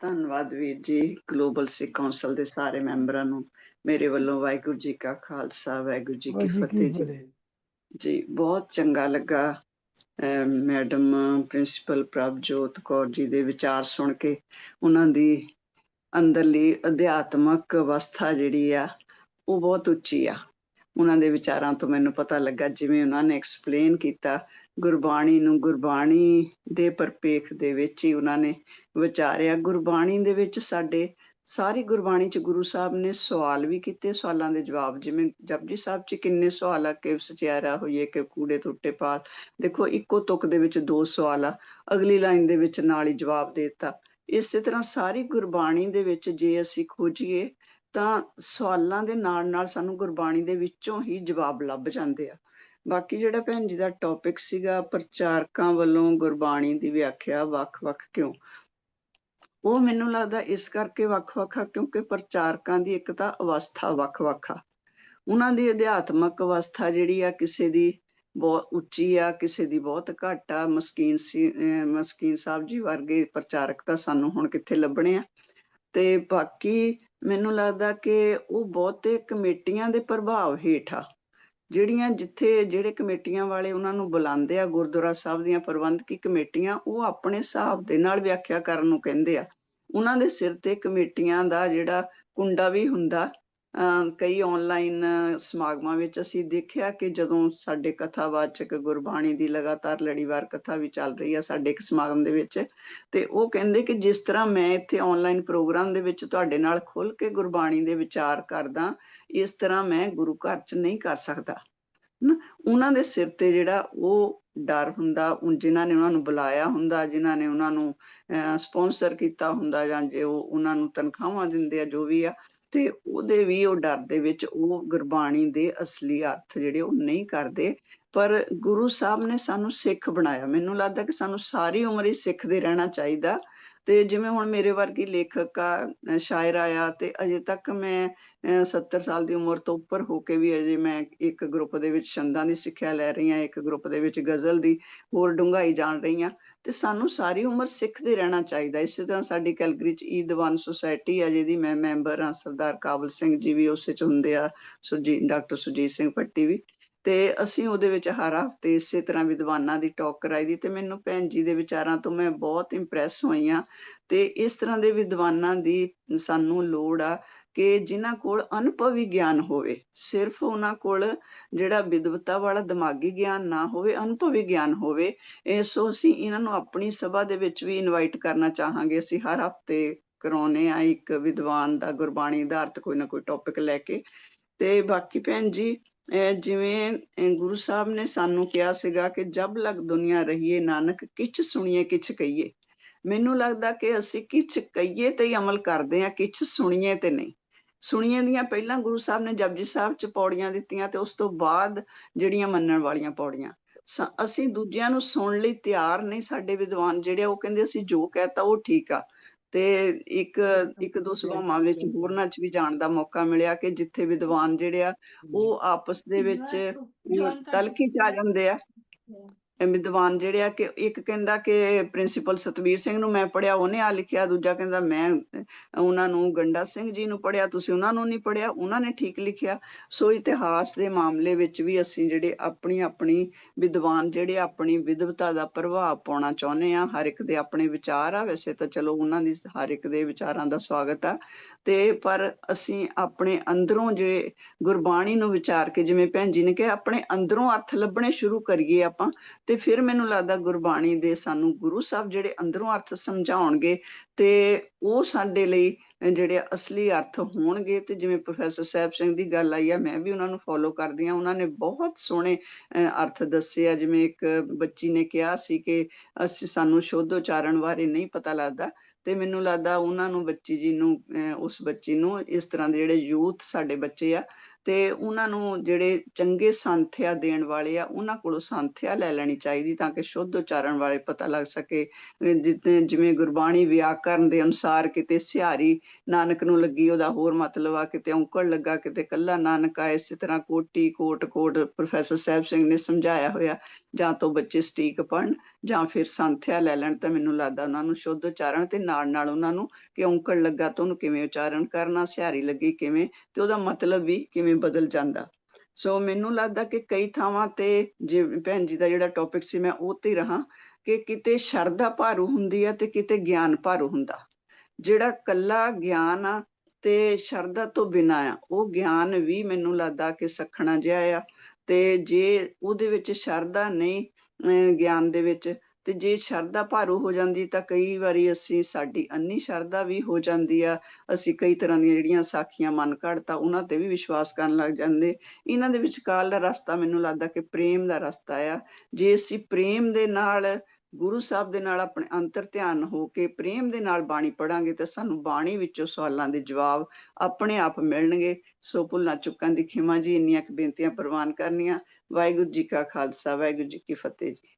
ਧੰਨਵਾਦ ਵੀਰ ਜੀ ਗਲੋਬਲ ਸਿੱਖ ਕੌਂਸਲ ਦੇ ਸਾਰੇ ਮੈਂਬਰਾਂ ਨੂੰ ਮੇਰੇ ਵੱਲੋਂ ਵਾਹਿਗੁਰੂ ਜੀ ਕਾ ਖਾਲਸਾ ਵਾਹਿਗੁਰੂ ਜੀ ਕੀ ਫਤਿਹ ਜੀ। ਜੀ ਬਹੁਤ ਚੰਗਾ ਲੱਗਾ ਮੈਡਮ ਪ੍ਰਿੰਸੀਪਲ ਪ੍ਰਭਜੋਤ ਕੌਰ ਜੀ ਦੇ ਵਿਚਾਰ ਸੁਣ ਕੇ ਉਹਨਾਂ ਦੀ ਅੰਦਰਲੀ ਅਧਿਆਤਮਕ ਅਵਸਥਾ ਜਿਹੜੀ ਆ ਉਹ ਬਹੁਤ ਉੱਚੀ ਆ। ਉਹਨਾਂ ਦੇ ਵਿਚਾਰਾਂ ਤੋਂ ਮੈਨੂੰ ਪਤਾ ਲੱਗਾ ਜਿਵੇਂ ਉਹਨਾਂ ਨੇ ਐਕਸਪਲੇਨ ਕੀਤਾ ਗੁਰਬਾਣੀ ਨੂੰ ਗੁਰਬਾਣੀ ਦੇ ਪਰਪੇਖ ਦੇ ਵਿੱਚ ਹੀ ਉਹਨਾਂ ਨੇ ਵਿਚਾਰਿਆ। ਗੁਰਬਾਣੀ ਦੇ ਵਿੱਚ ਸਾਡੇ ਸਾਰੀ ਗੁਰਬਾਣੀ ਚ ਗੁਰੂ ਸਾਹਿਬ ਨੇ ਸਵਾਲ ਵੀ ਕੀਤੇ। ਸਵਾਲਾਂ ਦੇ ਜਵਾਬ ਜਿਵੇਂ ਜਪਜੀ ਸਾਹਿਬ ਚ ਕਿੰਨੇ ਸਵਾਲ ਆ, ਕਿ ਸਚਿਆਰਾ ਹੋਈਏ, ਕਿ ਕੂੜੇ ਟੁੱਟੇ ਪਾਲ। ਦੇਖੋ, ਇੱਕੋ ਤੁਕ ਦੇ ਵਿੱਚ ਦੋ ਸਵਾਲ ਆ। ਅਗਲੀ ਲਾਈਨ ਦੇ ਵਿੱਚ ਨਾਲ ਹੀ ਜਵਾਬ ਦੇ ਦਿੱਤਾ। ਇਸੇ ਤਰ੍ਹਾਂ ਸਾਰੀ ਗੁਰਬਾਣੀ ਦੇ ਵਿੱਚ ਜੇ ਅਸੀਂ ਖੋਜੀਏ ਤਾਂ ਸਵਾਲਾਂ ਦੇ ਨਾਲ ਨਾਲ ਸਾਨੂੰ ਗੁਰਬਾਣੀ ਦੇ ਵਿੱਚੋਂ ਹੀ ਜਵਾਬ ਲੱਭ ਜਾਂਦੇ ਆ। ਬਾਕੀ ਜਿਹੜਾ ਭੈਣ ਜੀ ਦਾ ਟੌਪਿਕ ਸੀਗਾ, ਪ੍ਰਚਾਰਕਾਂ ਵੱਲੋਂ ਗੁਰਬਾਣੀ ਦੀ ਵਿਆਖਿਆ ਵੱਖ-ਵੱਖ ਕਿਉਂ? ਉਹ ਮੈਨੂੰ ਲੱਗਦਾ ਇਸ ਕਰਕੇ ਵੱਖ-ਵੱਖ ਆ, ਕਿਉਂਕਿ ਪ੍ਰਚਾਰਕਾਂ ਦੀ ਇੱਕ ਤਾਂ ਅਵਸਥਾ ਵੱਖ-ਵੱਖ ਆ। ਉਹਨਾਂ ਦੀ ਅਧਿਆਤਮਕ ਅਵਸਥਾ ਜਿਹੜੀ ਆ, ਕਿਸੇ ਦੀ ਬਹੁਤ ਉੱਚੀ ਆ, ਕਿਸੇ ਦੀ ਬਹੁਤ ਘੱਟ ਆ। ਮਸਕੀਨ ਸੀ, ਅਹ ਮਸਕੀਨ ਸਾਹਿਬ ਜੀ ਵਰਗੇ ਪ੍ਰਚਾਰਕ ਤਾਂ ਸਾਨੂੰ ਹੁਣ ਕਿੱਥੇ ਲੱਭਣੇ ਆ। ਤੇ ਬਾਕੀ ਮੈਨੂੰ ਲੱਗਦਾ ਕਿ ਉਹ ਬਹੁਤੇ ਕਮੇਟੀਆਂ ਦੇ ਪ੍ਰਭਾਵ ਹੇਠ ਆ। ਜਿਹੜੀਆਂ ਜਿੱਥੇ, ਜਿਹੜੇ ਕਮੇਟੀਆਂ ਵਾਲੇ ਉਹਨਾਂ ਨੂੰ ਬੁਲਾਉਂਦੇ ਆ, ਗੁਰਦੁਆਰਾ ਸਾਹਿਬ ਦੀਆਂ ਪ੍ਰਬੰਧਕੀ ਕਮੇਟੀਆਂ, ਉਹ ਆਪਣੇ ਹਿਸਾਬ ਦੇ ਨਾਲ ਵਿਆਖਿਆ ਕਰਨ ਨੂੰ ਕਹਿੰਦੇ ਆ। ਉਹਨਾਂ ਦੇ ਸਿਰ ਤੇ ਕਮੇਟੀਆਂ ਦਾ ਜਿਹੜਾ ਕੁੰਡਾ ਵੀ ਹੁੰਦਾ ਕਈ ਆਨਲਾਈਨ ਸਮਾਗਮਾਂ ਵਿੱਚ ਅਸੀਂ ਦੇਖਿਆ ਕਿ ਜਦੋਂ ਸਾਡੇ ਕਥਾਵਾਚਕ ਗੁਰਬਾਣੀ ਦੀ ਲਗਾਤਾਰ ਲੜੀਵਾਰ ਕਥਾ ਵੀ ਚੱਲ ਰਹੀ ਆ ਸਾਡੇ ਇੱਕ ਸਮਾਗਮ ਦੇ ਵਿੱਚ, ਤੇ ਉਹ ਕਹਿੰਦੇ ਕਿ ਜਿਸ ਤਰ੍ਹਾਂ ਮੈਂ ਇੱਥੇ ਆਨਲਾਈਨ ਪ੍ਰੋਗਰਾਮ ਦੇ ਵਿੱਚ ਤੁਹਾਡੇ ਨਾਲ ਖੁੱਲ ਕੇ ਗੁਰਬਾਣੀ ਦੇ ਵਿਚਾਰ ਕਰਦਾ, ਇਸ ਤਰ੍ਹਾਂ ਮੈਂ ਗੁਰੂ ਘਰ 'ਚ ਨਹੀਂ ਕਰ ਸਕਦਾ। ਨਾ ਉਹਨਾਂ ਦੇ ਸਿਰ ਤੇ ਜਿਹੜਾ ਉਹ ਡਰ ਹੁੰਦਾ, ਉਨ ਜਿਨ੍ਹਾਂ ਨੇ ਉਹਨਾਂ ਨੂੰ ਬੁਲਾਇਆ ਹੁੰਦਾ, ਜਿਨ੍ਹਾਂ ਨੇ ਉਹਨਾਂ ਨੂੰ ਸਪਾਂਸਰ ਕੀਤਾ ਹੁੰਦਾ ਜਾਂ ਜੇ ਉਹ ਉਹਨਾਂ ਨੂੰ ਤਨਖਾਹਾਂ ਦਿੰਦੇ ਆ ਜੋ ਵੀ ਆ ਤੇ ਉਹਦੇ ਵੀ, ਉਹ ਡਰ ਦੇ ਵਿੱਚ ਉਹ ਗੁਰਬਾਣੀ ਦੇ ਅਸਲੀ ਅਰਥ ਜਿਹੜੇ ਉਹ ਨਹੀਂ ਕਰਦੇ। ਪਰ ਗੁਰੂ ਸਾਹਿਬ ਨੇ ਸਾਨੂੰ ਸਿੱਖ ਬਣਾਇਆ। ਮੈਨੂੰ ਲੱਗਦਾ ਕਿ ਸਾਨੂੰ ਸਾਰੀ ਉਮਰ ਹੀ ਸਿੱਖਦੇ ਰਹਿਣਾ ਚਾਹੀਦਾ। ਤੇ ਜਿਵੇਂ ਹੁਣ ਮੇਰੇ ਵਰਗੀ ਲੇਖਕ ਆ ਸ਼ਾਇਰ ਆਇਆ ਤੇ ਅਜੇ ਤੱਕ ਮੈਂ 70 ਸਾਲ ਦੀ ਉਮਰ ਤੋਂ ਉੱਪਰ ਹੋ ਕੇ ਵੀ ਅਜੇ ਮੈਂ ਇੱਕ ਗਰੁੱਪ ਦੇ ਵਿੱਚ ਛੰਦਾਂ ਦੀ ਸਿੱਖਿਆ ਲੈ ਰਹੀ ਹਾਂ, ਇੱਕ ਗਰੁੱਪ ਦੇ ਵਿੱਚ ਗਜ਼ਲ ਦੀ ਹੋਰ ਡੂੰਘਾਈ ਜਾਣ ਰਹੀ ਹਾਂ। ਤੇ ਸਾਨੂੰ ਸਾਰੀ ਉਮਰ ਸਿੱਖਦੇ ਰਹਿਣਾ ਚਾਹੀਦਾ। ਇਸੇ ਤਰ੍ਹਾਂ ਸਾਡੀ ਕੈਲਗਰੀ ਚ ਈ ਦੀਵਾਨ ਸੁਸਾਇਟੀ ਆ, ਜਿਹਦੀ ਮੈਂ ਮੈਂਬਰ ਹਾਂ, ਸਰਦਾਰ ਕਾਬਲ ਸਿੰਘ ਜੀ ਵੀ ਉਸੇ ਚ ਹੁੰਦੇ ਆ ਸੁਰਜੀਤ ਡਾਕਟਰ ਸੁਜੀਤ ਸਿੰਘ ਪੱਟੀ ਵੀ। ਤੇ ਅਸੀਂ ਉਹਦੇ ਵਿੱਚ ਹਰ ਹਫ਼ਤੇ ਇਸੇ ਤਰ੍ਹਾਂ ਵਿਦਵਾਨਾਂ ਦੀ ਟਾਕ ਕਰਾਈ ਦੀ ਤੇ ਮੈਨੂੰ ਭੈਣ ਜੀ ਦੇ ਵਿਚਾਰਾਂ ਤੋਂ ਮੈਂ ਬਹੁਤ ਇੰਪ੍ਰੈਸ ਹੋਈ ਆ ਤੇ ਇਸ ਤਰ੍ਹਾਂ ਦੇ ਵਿਦਵਾਨਾਂ ਦੀ ਸਾਨੂੰ ਲੋੜ ਆ ਕਿ ਜਿਨ੍ਹਾਂ ਕੋਲ ਅਨੁਭਵੀ ਗਿਆਨ ਹੋਵੇ, ਸਿਰਫ ਉਹਨਾਂ ਕੋਲ ਜਿਹੜਾ ਵਿਦਵਤਾ ਵਾਲਾ ਦਿਮਾਗੀ ਗਿਆਨ ਨਾ ਹੋਵੇ, ਅਨੁਭਵੀ ਗਿਆਨ ਹੋਵੇ ਸੋ ਅਸੀਂ ਇਹਨਾਂ ਨੂੰ ਆਪਣੀ ਸਭਾ ਦੇ ਵਿੱਚ ਵੀ ਇਨਵਾਈਟ ਕਰਨਾ ਚਾਹਾਂਗੇ। ਅਸੀਂ ਹਰ ਹਫ਼ਤੇ ਕਰਾਉਨੇ ਆ ਇੱਕ ਵਿਦਵਾਨ ਦਾ ਗੁਰਬਾਣੀ ਆਧਾਰਿਤ ਕੋਈ ਨਾ ਕੋਈ ਟੌਪਿਕ ਲੈ ਕੇ। ਤੇ ਬਾਕੀ ਭੈਣ ਜੀ ਜਿਵੇਂ ਗੁਰੂ ਸਾਹਿਬ ਨੇ ਸਾਨੂੰ ਕਿਹਾ ਸੀਗਾ ਕਿ ਜਬ ਲਗ ਦੁਨੀਆ ਰਹੀਏ ਨਾਨਕ, ਕਿਛ ਸੁਣੀਏ, ਕਿਛ ਕਹੀਏ। ਮੈਨੂੰ ਲੱਗਦਾ ਕਿ ਅਸੀਂ ਕਿਛ ਕਹੀਏ ਤੇ ਹੀ ਅਮਲ ਕਰਦੇ ਆ ਕਿਛ ਸੁਣੀਏ ਤੇ ਨਹੀਂ। ਸੁਣੀਏ ਦੀਆਂ ਪਹਿਲਾਂ ਗੁਰੂ ਸਾਹਿਬ ਨੇ ਜਪਜੀ ਸਾਹਿਬ ਚ ਪੌੜੀਆਂ ਦਿੱਤੀਆਂ ਤੇ ਉਸ ਤੋਂ ਬਾਅਦ ਜਿਹੜੀਆਂ ਮੰਨਣ ਵਾਲੀਆਂ ਪੌੜੀਆਂ। ਅਸੀਂ ਦੂਜਿਆਂ ਨੂੰ ਸੁਣਨ ਲਈ ਤਿਆਰ ਨਹੀਂ, ਸਾਡੇ ਵਿਦਵਾਨ ਜਿਹੜੇ ਉਹ ਕਹਿੰਦੇ ਅਸੀਂ ਜੋ ਕਹਤਾ ਉਹ ਠੀਕ ਆ। ਤੇ ਇੱਕ ਇੱਕ ਦੋ ਸਭਾਵਾਂ ਵਿੱਚ ਹੋਰਨਾਂ ਚ ਵੀ ਜਾਣ ਦਾ ਮੌਕਾ ਮਿਲਿਆ ਕਿ ਜਿੱਥੇ ਵਿਦਵਾਨ ਜਿਹੜੇ ਆ ਉਹ ਆਪਸ ਦੇ ਵਿੱਚ ਤਲਖੀ ਚ ਆ ਜਾਂਦੇ ਆ। ਵਿਦਵਾਨ ਜਿਹੜੇ ਆ ਕਿ ਇੱਕ ਕਹਿੰਦਾ ਕਿ ਪ੍ਰਿੰਸੀਪਲ ਸਤਵੀਰ ਸਿੰਘ ਨੂੰ ਮੈਂ ਪੜਿਆ ਉਹਨੇ ਆ ਲਿਖਿਆ, ਦੂਜਾ ਕਹਿੰਦਾ ਮੈਂ ਉਹਨਾਂ ਨੂੰ ਗੰਡਾ ਸਿੰਘ ਜੀ ਨੂੰ ਪੜਿਆ ਤੁਸੀਂ ਉਹਨਾਂ ਨੂੰ ਨਹੀਂ ਪੜਿਆ ਉਹਨਾਂ ਨੇ ਠੀਕ ਲਿਖਿਆ। ਸੋ ਇਤਿਹਾਸ ਦੇ ਮਾਮਲੇ ਵਿੱਚ ਵੀ ਅਸੀਂ ਜਿਹੜੇ ਆਪਣੀ ਆਪਣੀ ਵਿਦਵਾਨ ਜਿਹੜੇ ਆਪਣੀ ਵਿਦਵਤਾ ਦਾ ਪ੍ਰਭਾਵ ਪਾਉਣਾ ਚਾਹੁੰਦੇ ਆ ਹਰ ਇੱਕ ਦੇ ਆਪਣੇ ਵਿਚਾਰ ਆ, ਵੈਸੇ ਤਾਂ ਚਲੋ ਉਹਨਾਂ ਦੀ ਹਰ ਇੱਕ ਦੇ ਵਿਚਾਰਾਂ ਦਾ ਸਵਾਗਤ ਆ। ਤੇ ਪਰ ਅਸੀਂ ਆਪਣੇ ਅੰਦਰੋਂ ਜੇ ਗੁਰਬਾਣੀ ਨੂੰ ਵਿਚਾਰ ਕੇ ਜਿਵੇਂ ਭੈਣ ਜੀ ਨੇ ਕਿਹਾ, ਆਪਣੇ ਅੰਦਰੋਂ ਅਰਥ ਲੱਭਣੇ ਸ਼ੁਰੂ ਕਰੀਏ ਆਪਾਂ ਤੇ ਫਿਰ ਮੈਨੂੰ ਲੱਗਦਾ ਗੁਰਬਾਣੀ ਦੇ ਸਾਨੂੰ ਗੁਰੂ ਸਾਹਿਬ ਜਿਹੜੇ ਅੰਦਰੋਂ ਅਰਥ ਸਮਝਾਉਣਗੇ ਤੇ ਉਹ ਸਾਡੇ ਲਈ ਜਿਹੜੇ ਅਸਲੀ ਅਰਥ ਹੋਣਗੇ। ਤੇ ਜਿਵੇਂ ਪ੍ਰੋਫੈਸਰ ਸਾਹਿਬ ਸਿੰਘ ਦੀ ਗੱਲ ਆਈ ਆ, ਮੈਂ ਵੀ ਉਹਨਾਂ ਨੂੰ ਫੋਲੋ ਕਰਦੀ ਆ। ਉਹਨਾਂ ਨੇ ਬਹੁਤ ਸੋਹਣੇ ਅਰਥ ਦੱਸੇ ਆ। ਜਿਵੇਂ ਇੱਕ ਬੱਚੀ ਨੇ ਕਿਹਾ ਸੀ ਕਿ ਅਸੀਂ ਸਾਨੂੰ ਸ਼ੁੱਧ ਉਚਾਰਨ ਬਾਰੇ ਨਹੀਂ ਪਤਾ ਲੱਗਦਾ। ਤੇ ਮੈਨੂੰ ਲੱਗਦਾ ਉਹਨਾਂ ਨੂੰ ਬੱਚੀ ਜੀ ਨੂੰ ਉਸ ਬੱਚੀ ਨੂੰ ਇਸ ਤਰ੍ਹਾਂ ਦੇ ਜਿਹੜੇ ਯੂਥ ਸਾਡੇ ਬੱਚੇ ਆ ਤੇ ਉਹਨਾਂ ਨੂੰ ਜਿਹੜੇ ਚੰਗੇ ਸੰਥਿਆ ਦੇਣ ਵਾਲੇ ਆ, ਉਹਨਾਂ ਕੋਲੋਂ ਸੰਥਿਆ ਲੈ ਲੈਣੀ ਚਾਹੀਦੀ ਤਾਂ ਕਿ ਸ਼ੁੱਧ ਉਚਾਰਨ ਵਾਲੇ ਪਤਾ ਲੱਗ ਸਕੇ। ਅਹ ਜਿਵੇਂ ਗੁਰਬਾਣੀ ਵਿਆਕਰਨ ਦੇ ਅਨੁਸਾਰ ਕਿਤੇ ਸਿਹਾਰੀ ਨਾਨਕ ਨੂੰ ਲੱਗੀ, ਉਹਦਾ ਹੋਰ ਮਤਲਬ ਆ, ਕਿਤੇ ਔਂਕੜ ਲੱਗਾ, ਕਿਤੇ ਕੱਲਾ ਨਾਨਕ ਆ, ਇਸੇ ਤਰ੍ਹਾਂ ਕੋਟੀ, ਕੋਟ ਕੋਟ ਪ੍ਰੋਫੈਸਰ ਸਾਹਿਬ ਸਿੰਘ ਨੇ ਸਮਝਾਇਆ ਹੋਇਆ, ਜਾਂ ਤੋਂ ਬੱਚੇ ਸਟੀਕ ਪੜਨ ਜਾਂ ਫਿਰ ਸੰਥਿਆ ਲੈ ਲੈਣ ਤਾਂ ਮੈਨੂੰ ਲੱਗਦਾ ਉਹਨਾਂ ਨੂੰ ਸ਼ੁੱਧ ਉਚਾਰਨ ਤੇ ਨਾਲ ਨਾਲ ਉਹਨਾਂ ਨੂੰ ਕਿ ਔਂਕੜ ਲੱਗਾ ਤਾਂ ਉਹਨੂੰ ਕਿਵੇਂ ਉਚਾਰਨ ਕਰਨਾ, ਸਿਹਾਰੀ ਲੱਗੀ ਕਿਵੇਂ, ਤੇ ਉਹਦਾ ਮਤਲਬ ਵੀ ਕਿਵੇਂ ਬਦਲ ਜਾਂਦਾ। ਸੋ ਮੈਨੂੰ ਲੱਗਦਾ ਕਿ ਕਈ ਥਾਵਾਂ ਤੇ ਜੇ ਭੈਣ ਜੀ ਦਾ ਜਿਹੜਾ ਟੌਪਿਕ ਸੀ, ਮੈਂ ਉਹ ਤੇ ਰਹਾ ਕਿ ਕਿਤੇ ਸ਼ਰਧਾ ਭਾਰੂ ਹੁੰਦੀ ਆ ਤੇ ਕਿਤੇ ਗਿਆਨ ਭਾਰੂ ਹੁੰਦਾ। ਜਿਹੜਾ ਕੱਲਾ ਗਿਆਨ ਆ ਤੇ ਸ਼ਰਧਾ ਤੋਂ ਬਿਨਾਂ ਆ, ਉਹ ਗਿਆਨ ਵੀ ਮੈਨੂੰ ਲੱਗਦਾ ਕਿ ਸਖਣਾ ਜਿਹਾ ਆ। ਤੇ ਜੇ ਉਹਦੇ ਵਿੱਚ ਸ਼ਰਧਾ ਨਹੀਂ ਗਿਆਨ ਦੇ ਵਿੱਚ ਤੇ ਜੇ ਸ਼ਰਧਾ ਭਾਰੂ ਹੋ ਜਾਂਦੀ ਤਾਂ ਕਈ ਵਾਰੀ ਅਸੀਂ ਸਾਡੀ ਅੰਨੀ ਸ਼ਰਧਾ ਵੀ ਹੋ ਜਾਂਦੀ ਆ। ਅਸੀਂ ਕਈ ਤਰ੍ਹਾਂ ਦੀਆਂ ਜਿਹੜੀਆਂ ਸਾਖੀਆਂ ਮਨ ਘੜਤਾ ਉਹਨਾਂ ਤੇ ਵੀ ਵਿਸ਼ਵਾਸ ਕਰਨ ਲੱਗ ਜਾਂਦੇ। ਇਹਨਾਂ ਦੇ ਵਿਚਕਾਰ ਦਾ ਰਸਤਾ ਮੈਨੂੰ ਲੱਗਦਾ ਕਿ ਪ੍ਰੇਮ ਦਾ ਰਸਤਾ ਆ। ਜੇ ਅਸੀਂ ਪ੍ਰੇਮ ਦੇ ਨਾਲ, ਗੁਰੂ ਸਾਹਿਬ ਦੇ ਨਾਲ ਆਪਣੇ ਅੰਤਰ ਧਿਆਨ ਹੋ ਕੇ ਪ੍ਰੇਮ ਦੇ ਨਾਲ ਬਾਣੀ ਪੜਾਂਗੇ ਤਾਂ ਸਾਨੂੰ ਬਾਣੀ ਵਿੱਚੋਂ ਸਵਾਲਾਂ ਦੇ ਜਵਾਬ ਆਪਣੇ ਆਪ ਮਿਲਣਗੇ। ਸੋ ਭੁੱਲਾਂ ਚੁੱਕਾਂ ਦੀ ਖਿਮਾ ਜੀ, ਇੰਨੀਆਂ ਕੁ ਬੇਨਤੀਆਂ ਪ੍ਰਵਾਨ ਕਰਨੀਆਂ। ਵਾਹਿਗੁਰੂ ਜੀ ਕਾ ਖਾਲਸਾ, ਵਾਹਿਗੁਰੂ ਜੀ ਕੀ ਫਤਿਹ ਜੀ।